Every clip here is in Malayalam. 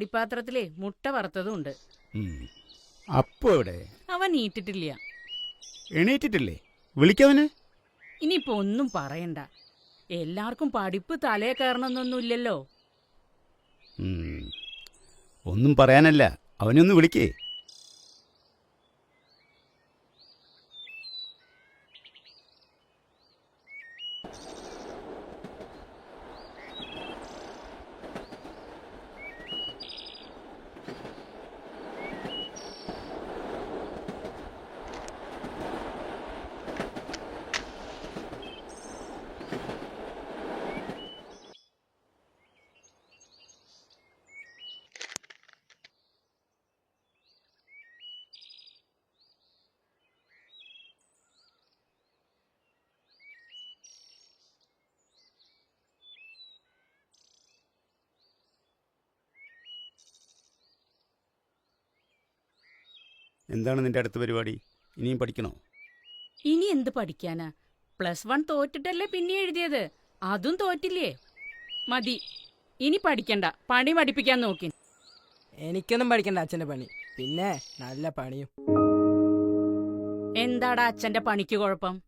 അടിപ്പാത്രത്തിലെ മുട്ട വറുത്തതും ഉണ്ട് അപ്പോ എവിടെ? അവൻ നീട്ടിട്ടില്ല. എണീറ്റിട്ടില്ലേ? വിളിക്കവനെ? ഇനിയിപ്പോ ഒന്നും പറയണ്ട. എല്ലാവർക്കും പഠിപ്പ് തലേ കയറണമെന്നൊന്നുമില്ലല്ലോ. ഒന്നും പറയാനല്ല. അവനൊന്ന് വിളിക്കേ. എന്താണ് നിന്റെ അടുത്ത പരിപാടി? ഇനിയും പഠിക്കണോ? ഇനി എന്ത് പഠിക്കാനാ? പ്ലസ് വൺ തോറ്റിട്ടല്ലേ പിന്നെ എഴുതിയത്? അതും തോറ്റില്ലേ? മതി. ഇനി പഠിക്കണ്ട. പണി പഠിപ്പിക്കാൻ നോക്കി. എനിക്കൊന്നും പഠിക്കണ്ട അച്ഛന്റെ പണി. പിന്നെ നല്ല പണിയും. എന്താടാ അച്ഛന്റെ പണിക്ക് കുഴപ്പം?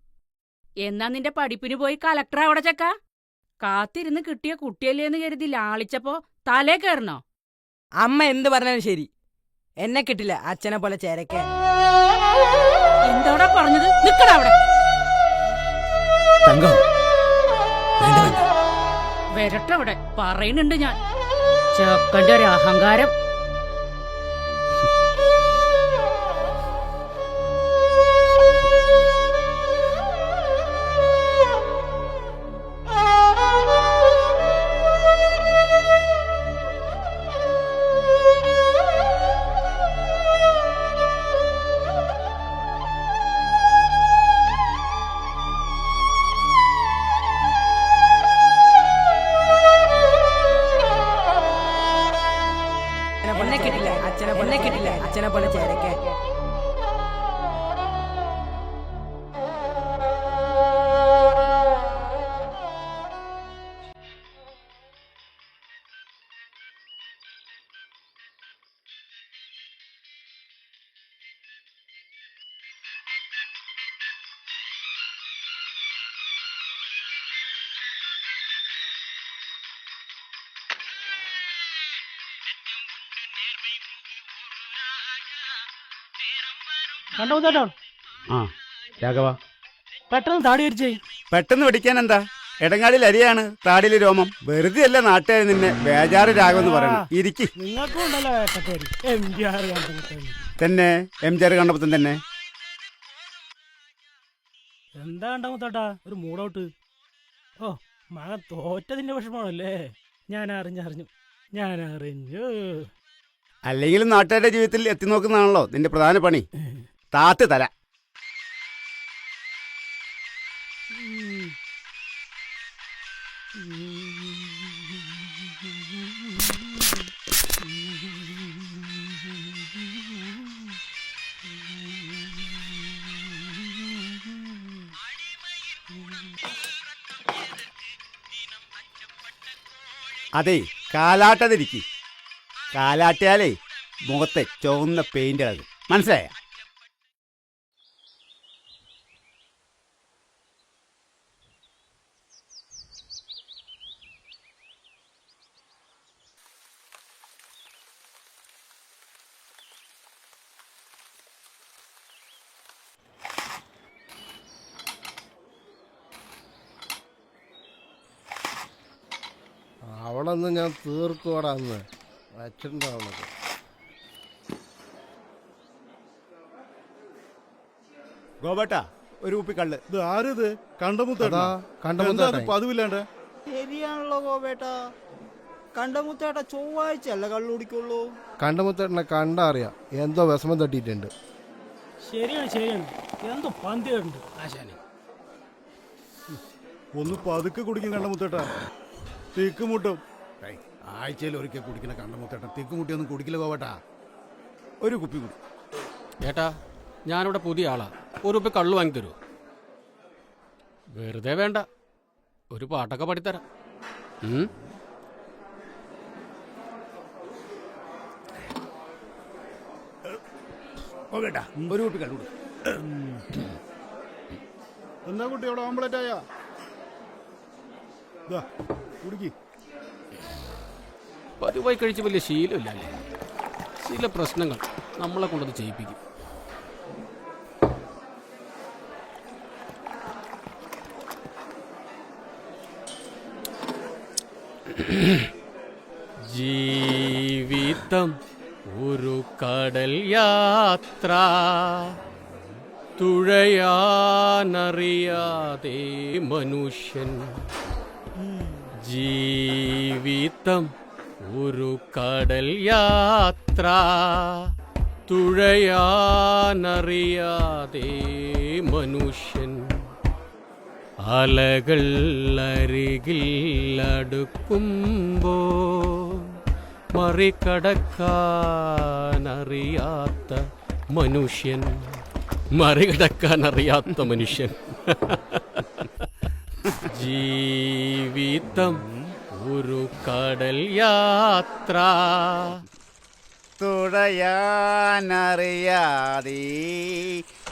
എന്നാ നിന്റെ പഠിപ്പിന് പോയി കലക്ടർ അവിടെ ചക്ക? കാത്തിരുന്ന് കിട്ടിയ കുട്ടിയല്ലേന്ന് കരുതി ലാളിച്ചപ്പോ തലേ കയറണോ അമ്മ എന്ത് പറഞ്ഞാലും ശരി. എന്നെ കിട്ടില്ല അച്ഛനെ പോലെ ചേരക്ക എന്തോടാ പറഞ്ഞത്? നിക്കടാ അവിടെ. തങ്കം. വരട്ടെ അവിടെ. പറയുന്നുണ്ട് ഞാൻ. ചെക്കന്റെ ഒരു അഹങ്കാരം. കണ്ടോ ആ രാഘവ. പെട്ടെന്ന് താടി വരിച്ചേ പെട്ടെന്ന് പഠിക്കാൻ എന്താ ഇടങ്ങാടിൽ അരിയാണ് താടിയിൽ രോമം. വെറുതെ അല്ല നാട്ടുകാർ നിന്നെ ബേജാറ് രാഘവെന്ന് പറയണം ഇരിക്കി. തന്നെ എം ജി ആർ കണ്ടപ്പത്തും തന്നെ എന്താ കണ്ടാമത്തേട്ടാ ഒരു മൂടൗട്ട്. ഓ മകൻ തോറ്റതിന്റെ വിഷമമാണല്ലേ? ഞാൻ അറിഞ്ഞറിഞ്ഞു ഞാൻ അറിഞ്ഞു അല്ലെങ്കിലും നാട്ടുകാരുടെ ജീവിതത്തിൽ എത്തി നോക്കുന്നതാണല്ലോ നിന്റെ പ്രധാന പണി. താത്ത് തല. അതെ കാലാട്ടതിരിക്കി. കാലാട്ടിയാലേ മുഖത്തെ ചുവന്ന പെയിന്റ് ഇളകും. മനസ്സിലായ അവളൊന്ന് ഞാൻ തീർക്കോടാ അന്ന് വച്ചിട്ടുണ്ട് അവളത് ഗോപേട്ട ഒരു കുപ്പി കള്ള്. ഇത് ആരത്? കണ്ടമുത്തേട്ടാ കണ്ടമുത്തേട്ടൻ. പതിവില്ലാണ്ട്? ശരിയാണല്ലോ ഗോപേട്ടാ. കണ്ടമുത്തേട്ട ചൊവ്വാഴ്ച അല്ല കള്ളുടിക്കുള്ളൂ? കണ്ടമുത്തേട്ടനെ കണ്ടാ അറിയാം എന്തോ വിഷമം തട്ടിയിട്ടുണ്ട്. ശരിയാണ് ശരിയാണ്. എന്തോ പന്തിയുണ്ട്. ആശാന് ഒന്ന് പതുക്കെ കുടിക്കും കണ്ടമുത്തേട്ടാ. തിക്കുമുട്ടും ആഴ്ചയിൽ ഒരിക്കൽ കുടിക്കുന്ന കണ്ണമുത്തേട്ടൻ തിക്കുമുട്ടിയൊന്നും കുടിക്കില്ല പോവട്ടാ ഒരു കുപ്പി കുടി ഏട്ടാ ഞാനിവിടെ പുതിയ ആളാ ഒരു കുപ്പി കള്ളു വാങ്ങി തരൂ വെറുതെ വേണ്ട ഒരു പാട്ടൊക്കെ പഠിത്തരാ ഒരു കുപ്പി കള്ളു എന്താ കുട്ടി അവിടെ ഓംപ്ലേറ്റ് ആയാ കുടിക്കി പതിവായി കഴിച്ച് വലിയ ശീലമില്ല അല്ലേ? ചില പ്രശ്നങ്ങൾ നമ്മളെ കൊണ്ടത് ചെയ്യിപ്പിക്കും. ജീവിതം ഒരു കടൽ യാത്ര. തുഴയാനറിയാതെ മനുഷ്യൻ. ജീവിതം ഒരു കടൽ യാത്ര തുഴയാനറിയാതെ മനുഷ്യൻ. അലകൾ അരികിൽ അടുക്കുമ്പോ മറികടക്കാനറിയാത്ത മനുഷ്യൻ. മറികടക്കാനറിയാത്ത മനുഷ്യൻ. ജീവിതം ഒരു കടൽ യാത്ര. തുഴയാനറിയാതെ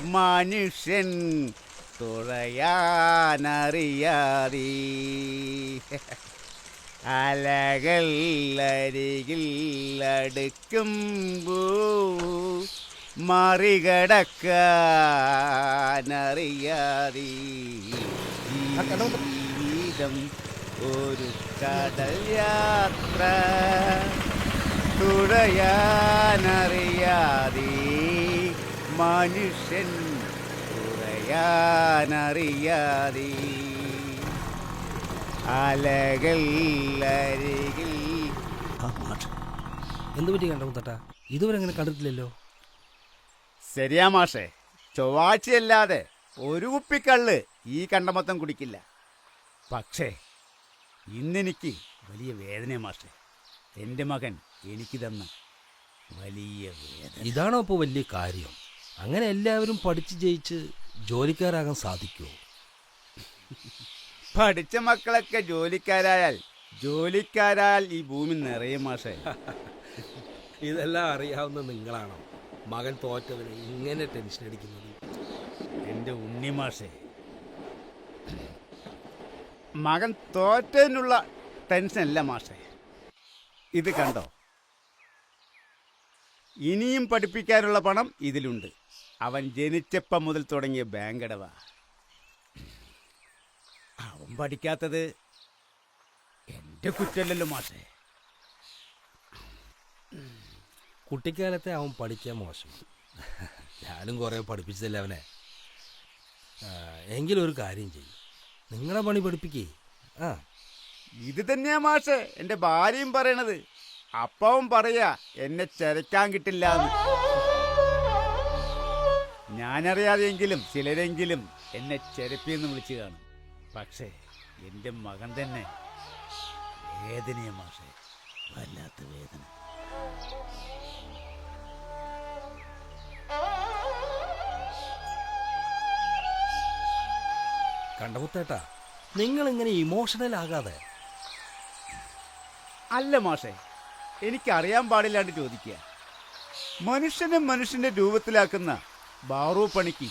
മനുഷ്യൻ തുഴയാനറിയാതെ. അലകൾ അരികിൽ അടുക്കുമ്പോ മറികടക്കാനറിയാതെ. ജീവിതം ഒരു കടൽ യാത്ര തുഴയാനറിയാതെ മനുഷ്യൻ തുഴയാനറിയാതെ അലകൾ അരികിൽ. എന്ത് പറ്റി ഇതുവരെ അങ്ങനെ കണ്ടിട്ടില്ലല്ലോ. ശരിയാ മാഷേ. ചൊവ്വാഴ്ചയല്ലാതെ ഒരു കുപ്പിക്കള്ള് ഈ കണ്ടമത്തം കുടിക്കില്ല. പക്ഷേ ഇന്നെനിക്ക് വലിയ വേദന മാഷേ. എന്റെ മകൻ എനിക്ക് തന്ന വലിയ വേദന. ഇതാണോ ഇപ്പോൾ വലിയ കാര്യം? അങ്ങനെ എല്ലാവരും പഠിച്ച് ജയിച്ച് ജോലിക്കാരാകാൻ സാധിക്കുമോ പഠിച്ച മക്കളൊക്കെ ജോലിക്കാരായാൽ ജോലിക്കാരായാൽ ഈ ഭൂമി നിറയെ മാഷേ. ഇതെല്ലാം അറിയാവുന്ന നിങ്ങളാണോ? മകൻ തോറ്റവനെ ഇങ്ങനെ ടെൻഷൻ അടിക്കുന്നത്? എന്റെ ഉണ്ണി മാഷേ. മകൻ തോറ്റതിനുള്ള അല്ല മാഷേ. ഇത് കണ്ടോ? ഇനിയും പഠിപ്പിക്കാനുള്ള പണം ഇതിലുണ്ട്. അവൻ ജനിച്ചപ്പം മുതൽ തുടങ്ങിയ ബാങ്കടവ അവൻ പഠിക്കാത്തത് എന്റെ കുറ്റല്ലല്ലോ മാഷേ. കുട്ടിക്കാലത്തെ അവൻ പഠിക്കാൻ മോശം. ഞാനും കുറേ പഠിപ്പിച്ചതല്ലേ അവനെ. എങ്കിലും ഒരു കാര്യം ചെയ്യും. നിങ്ങളെ പണി പഠിപ്പിക്കേ. ആ. ഇത് തന്നെയാ മാഷേ എന്റെ ഭാര്യയും പറയണത്. അപ്പവും പറയാ എന്നെ ചരക്കാൻ കിട്ടില്ല ഞാനറിയാതെയെങ്കിലും ചിലരെങ്കിലും എന്നെ ചെരപ്പിയെന്ന് വിളിച്ചു കാണും. പക്ഷേ എന്റെ മകൻ തന്നെ വേദനയെ മാഷെ വല്ലാത്ത വേദന. കണ്ടമുത്തേട്ടാ നിങ്ങൾ ഇങ്ങനെ ഇമോഷണൽ ആകാതെ. അല്ല മാഷേ എനിക്കറിയാൻ പാടില്ലാണ്ട് ചോദിക്കുക. മനുഷ്യനെ മനുഷ്യന്റെ രൂപത്തിലാക്കുന്ന ബാറു പണിക്ക്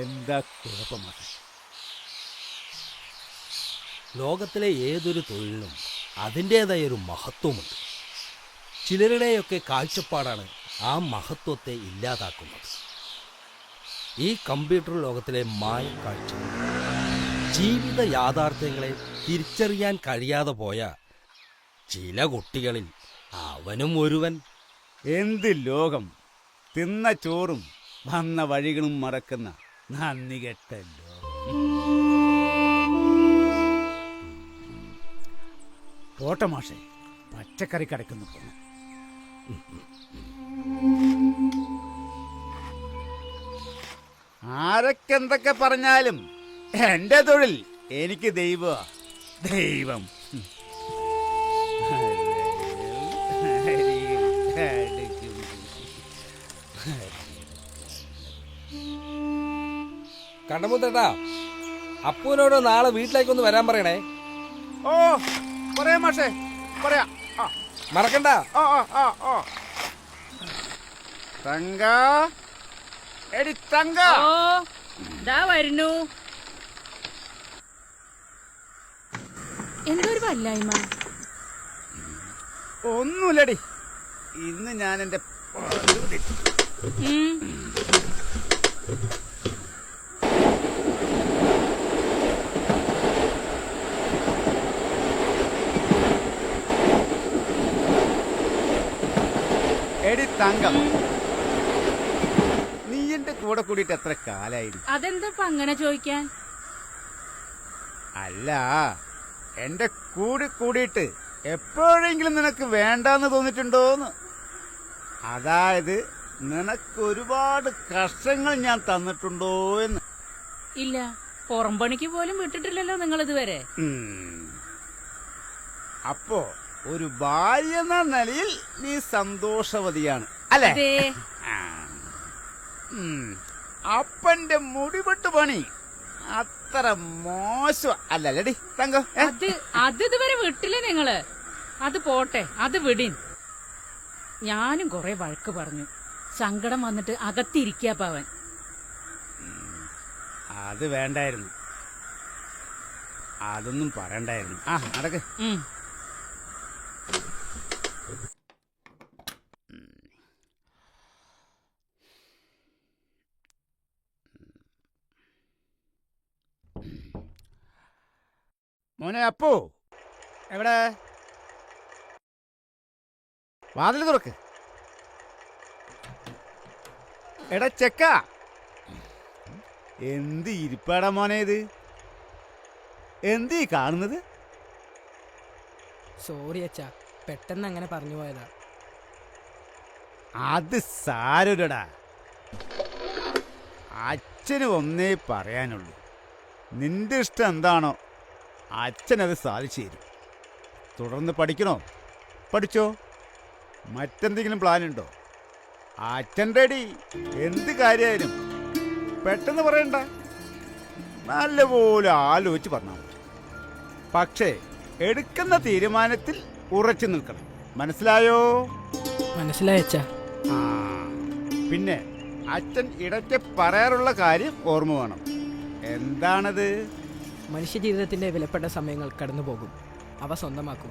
എന്താ കുഴപ്പമാണ് ലോകത്തിലെ ഏതൊരു തൊഴിലിനും അതിന്റേതായ ഒരു മഹത്വമുണ്ട്. ചിലരുടെയൊക്കെ കാഴ്ചപ്പാടാണ് ആ മഹത്വത്തെ ഇല്ലാതാക്കുന്നത്. ഈ കമ്പ്യൂട്ടർ ലോകത്തിലെ മായ കാഴ്ച. ജീവിത യാഥാർത്ഥ്യങ്ങളെ തിരിച്ചറിയാൻ കഴിയാതെ പോയ ചില കുട്ടികളിൽ അവനും ഒരുവൻ. എന്ത് ലോകം? തിന്ന ചോറും വന്ന വഴികളും മറക്കുന്ന നന്ദി കെട്ടല്ലോ ലോകം. ഓട്ടമാഷെ പച്ചക്കറി കടക്കുന്നു പോണം. ആരൊക്കെ എന്തൊക്കെ പറഞ്ഞാലും എന്റെ തൊഴിൽ. എനിക്ക് ദൈവ. ദൈവം. കണ്ടമുത്തേട്ടാ അപ്പൂനോട് നാളെ വീട്ടിലേക്കൊന്ന് വരാൻ പറയണേ. ഓ പറയാം മാഷേ പറയാ. ആ. മറക്കണ്ട. ആ ആ ആ ആ. തങ്ക. എടി തങ്ക. ഓ വരുന്നു. എന്തൊരു വല്ലായ്മ. ഒന്നുമില്ലടി. ഇന്ന് ഞാൻ എന്റെ. എടി തങ്കം. നീ എന്റെ കൂടെ കൂടിയിട്ട് എത്ര കാലായി? അതെന്താ അങ്ങനെ ചോദിക്കാൻ? അല്ല എന്റെ കൂടി കൂടിയിട്ട് എപ്പോഴെങ്കിലും നിനക്ക് വേണ്ടാന്ന് തോന്നിട്ടുണ്ടോന്ന് അതായത് നിനക്ക് ഒരുപാട് കഷ്ടങ്ങൾ ഞാൻ തന്നിട്ടുണ്ടോ എന്ന് ഇല്ല പുറം പണിക്ക് പോലും വിട്ടിട്ടില്ലല്ലോ നിങ്ങൾ ഇതുവരെ അപ്പോ ഒരു ഭാര്യ എന്ന നിലയിൽ നീ സന്തോഷവതിയാണ് അല്ലേ. അപ്പന്റെ മുടിപെട്ട് പണി അത്ര മോശം. അല്ലല്ലടി തങ്കോ അത് അത് ഇതുവരെ വിട്ടില്ല നിങ്ങൾ? അത് പോട്ടെ അത് വിടിൻ. ഞാനും കൊറേ വഴക്ക് പറഞ്ഞു. സങ്കടം വന്നിട്ട് അകത്തിരിക്കാപ്പവൻ അത് വേണ്ടായിരുന്നു. അതൊന്നും പറയണ്ടായിരുന്നു. ആ നടക്ക്. മോനെ അപ്പോ. എവിടെ? വാതിൽ തുറക്ക്. എടാ ചെക്ക. എന്ത് ഇരിപ്പാടാ മോനെ ഇത്? എന്ത് ഈ കാണുന്നത്? സോറി അച്ഛാ പെട്ടെന്ന് അങ്ങനെ പറഞ്ഞു പോയതാ. അത് സാരടാ അച്ഛന് ഒന്നേ പറയാനുള്ളൂ. നിന്റെ ഇഷ്ടം എന്താണോ അച്ഛനത് സാധിച്ചു തരും തുടർന്ന് പഠിക്കണോ? പഠിച്ചോ? മറ്റെന്തെങ്കിലും പ്ലാൻ ഉണ്ടോ അച്ഛൻ റെഡി എന്ത് കാര്യമായാലും പെട്ടെന്ന് പറയണ്ട. നല്ലപോലെ ആലോചിച്ച് പറഞ്ഞാൽ മതി. പക്ഷേ എടുക്കുന്ന തീരുമാനത്തിൽ ഉറച്ചു നിൽക്കണം. മനസ്സിലായോ? മനസ്സിലായച്ച പിന്നെ അച്ഛൻ ഇടയ്ക്ക് പറയാറുള്ള കാര്യം ഓർമ്മ വേണം. എന്താണത്? മനുഷ്യ ജീവിതത്തിന്റെ വിലപ്പെട്ട സമയങ്ങൾ കടന്നുപോകും. അവ സ്വന്തമാക്കുക.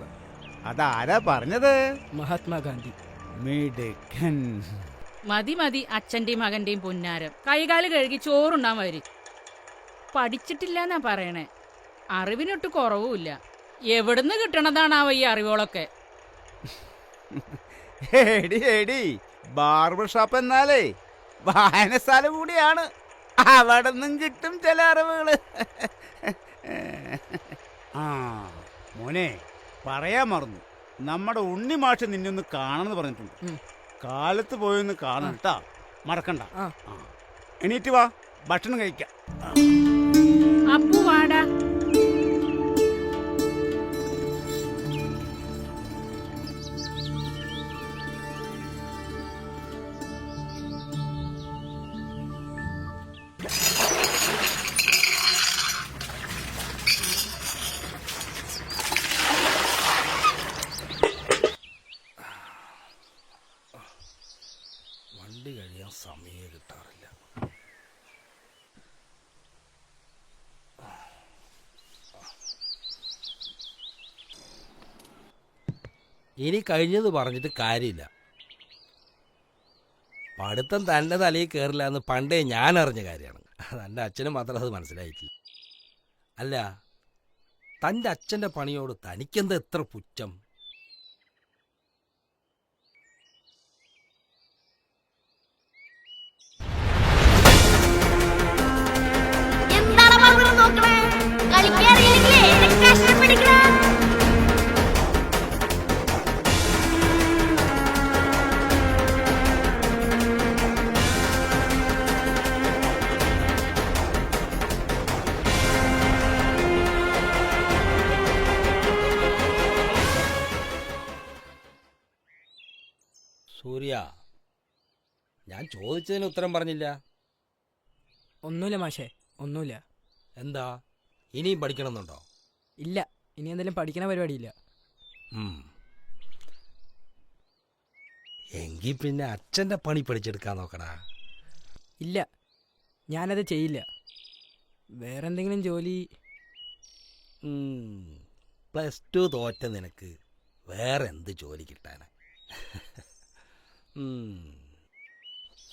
അതാരാ പറഞ്ഞത്? മഹാത്മാഗാന്ധി. മിടുക്കൻ. മതി മതി അച്ഛന്റെയും മകന്റെയും പുന്നാരം. കൈകാൽ കഴുകി ചോറുണ്ടാൻ വരി. പഠിച്ചിട്ടില്ല എന്നാ പറയണേ. അറിവിനൊട്ട് കുറവുമില്ല. എവിടുന്ന് ആ ഈ അറിവുകളൊക്കെ? എടി എടി ബാർബർ ഷോപ്പ് എന്നാലേ വായനശാല കൂടിയാണ്. അവിടെ നിന്നും കിട്ടും ചില അറിവുകൾ. ആ മോനെ പറയാൻ മറന്നു. നമ്മുടെ ഉണ്ണി മാഷ് നിന്നെ ഒന്ന് കാണണമെന്ന് പറഞ്ഞിട്ടുണ്ട്. കാലത്ത് പോയൊന്ന് കാണണം കേട്ടാ മറക്കണ്ട. എണീറ്റ് വാ. ഭക്ഷണം കഴിക്കാം. അപ്പു വാടാ. ഇനി കഴിഞ്ഞത് പറഞ്ഞിട്ട് കാര്യമില്ല. പഠിത്തം തന്റെ തലയിൽ കയറില്ല എന്ന് പണ്ടേ ഞാൻ അറിഞ്ഞ കാര്യമാണ്. തന്റെ അച്ഛനും മാത്രം അത് മനസ്സിലായിട്ടില്ല. അല്ല തന്റെ അച്ഛന്റെ പണിയോട് തനിക്കെന്താ എത്ര പുച്ഛം? ചോദിച്ചതിന് ഉത്തരം പറഞ്ഞില്ല. ഒന്നുമില്ല മാഷേ ഒന്നുമില്ല. എന്താ? ഇനിയും പഠിക്കണമെന്നുണ്ടോ? ഇല്ല ഇനി എന്തെങ്കിലും പഠിക്കണ പരിപാടിയില്ല. എങ്കിൽ പിന്നെ അച്ഛന്റെ പണി പഠിച്ചെടുക്കാൻ നോക്കടാ. ഇല്ല ഞാനത് ചെയ്യില്ല. വേറെ എന്തെങ്കിലും ജോലി പ്ലസ് ടു തോറ്റ നിനക്ക് വേറെ എന്ത് ജോലി കിട്ടാനാ.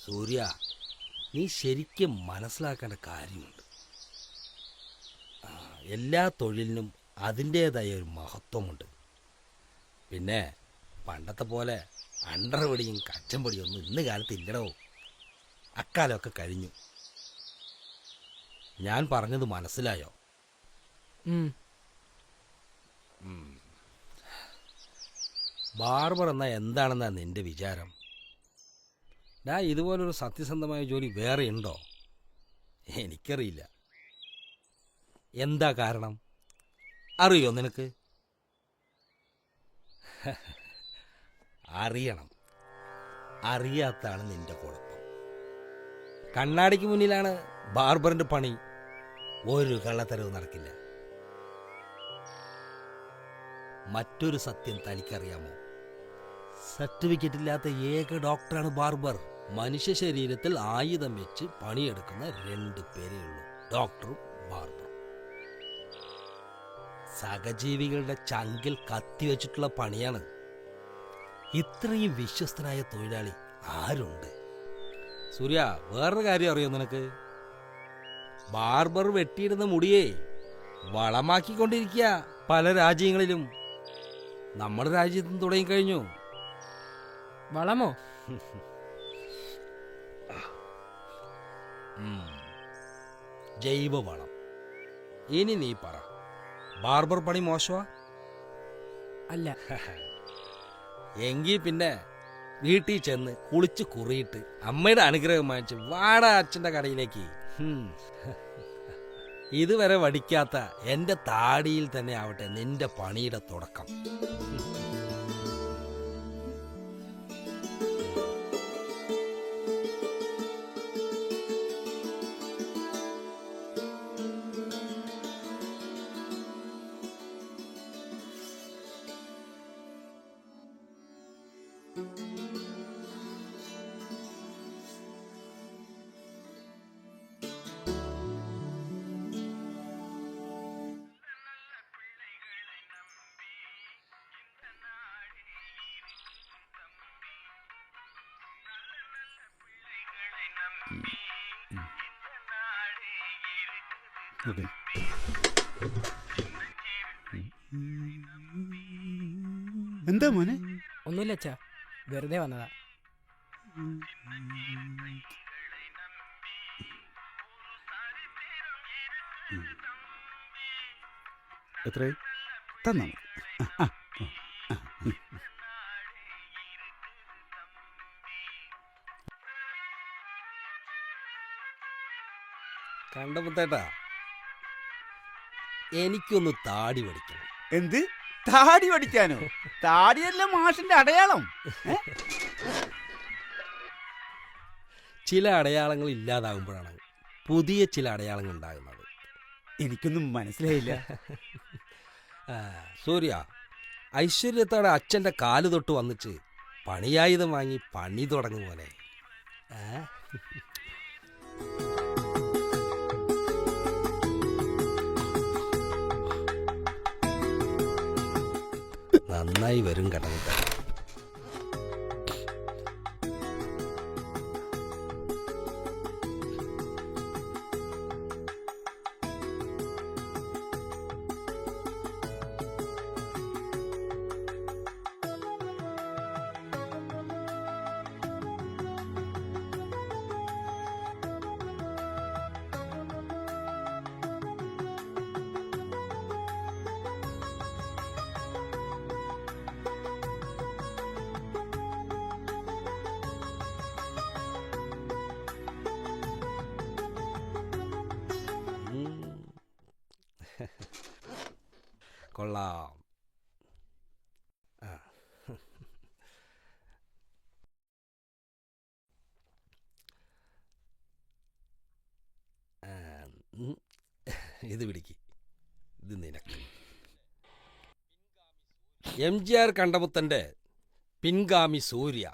സൂര്യ നീ ശരിക്കും മനസ്സിലാക്കേണ്ട കാര്യമുണ്ട്. എല്ലാ തൊഴിലിനും അതിന്റേതായ ഒരു മഹത്വമുണ്ട്. പിന്നെ പണ്ടത്തെ പോലെ അണ്ടർപടിയും കച്ചമ്പടിയും ഒന്നും ഇന്ന് കാലത്ത് ഇല്ലടോ. അക്കാലമൊക്കെ കഴിഞ്ഞു. ഞാൻ പറഞ്ഞത് മനസ്സിലായോ. ബാർബർ എന്നാൽ എന്താണെന്നാ നിന്റെ വിചാരം? ഡാ ഇതുപോലൊരു സത്യസന്ധമായ ജോലി വേറെ ഉണ്ടോ? എനിക്കറിയില്ല. എന്താ കാരണം? അറിയോ നിനക്ക്? അറിയണം. അറിയാത്താണ് നിന്റെ കുഴപ്പം. കണ്ണാടിക്ക് മുന്നിലാണ് ബാർബറിന്റെ പണി. ഒരു കള്ളത്തരവ് നടക്കില്ല. മറ്റൊരു സത്യം തനിക്കറിയാമോ? സർട്ടിഫിക്കറ്റ് ഇല്ലാത്ത ഏക ഡോക്ടറാണ് ബാർബർ. മനുഷ്യ ശരീരത്തിൽ ആയുധം വെച്ച് പണിയെടുക്കുന്ന രണ്ട് പേരേ ഉള്ളൂ. ഡോക്ടറും ബാർബറും. സഹജീവികളുടെ ചങ്കിൽ കത്തിവെച്ചിട്ടുള്ള പണിയാണ്. ഇത്രയും വിശ്വസ്തനായ തൊഴിലാളി ആരുണ്ട്? സൂര്യ വേറൊരു കാര്യം അറിയോ നിനക്ക്? ബാർബർ വെട്ടിയിടുന്ന മുടിയെ വളമാക്കിക്കൊണ്ടിരിക്കുക പല രാജ്യങ്ങളിലും. നമ്മുടെ രാജ്യത്തും തുടങ്ങിക്കഴിഞ്ഞു. വളമോ. ജൈവവളം. ഇനി നീ പറ. ബാർബർ പണി മോശമാ അല്ല. എങ്കിൽ പിന്നെ വീട്ടിൽ ചെന്ന് കുളിച്ച് കുറിയിട്ട് അമ്മയുടെ അനുഗ്രഹം വാങ്ങിച്ച് വാട അച്ഛന്റെ കടയിലേക്ക്. ഇതുവരെ വടിക്കാത്ത എന്റെ താടിയിൽ തന്നെ ആവട്ടെ നിന്റെ പണിയുടെ തുടക്കം. ഓക്കെ എന്താ മോനെ? ഒന്നുമില്ല അച്ഛാ. വെറുതെ വന്നതാ. എത്രയായി? തന്നാ. കണ്ടപ്പത്തേട്ടാ എനിക്കൊന്ന് താടി പഠിക്കണം. എന്ത്? താടി പഠിക്കാനോ? താടിയല്ല മാഷിന്റെ അടയാളം. ഏ? ചില അടയാളങ്ങൾ ഇല്ലാതാകുമ്പോഴാണ് പുതിയ ചില അടയാളങ്ങൾ ഉണ്ടാകുന്നത്. എനിക്കൊന്നും മനസ്സിലായില്ല. സൂര്യ ഐശ്വര്യത്തോടെ അച്ഛന്റെ കാൽ തൊട്ട് വന്നിട്ട് പണിയായുധം വാങ്ങി പണി തുടങ്ങും പോലെ ആ? നന്നായി വരും കടമുട്ട കൊള്ളാം. ആ. ഇത് പിടിക്ക്. ഇത് നിനക്ക് എം ജി ആർ കണ്ടമുത്തന്റെ പിൻഗാമി സൂര്യ.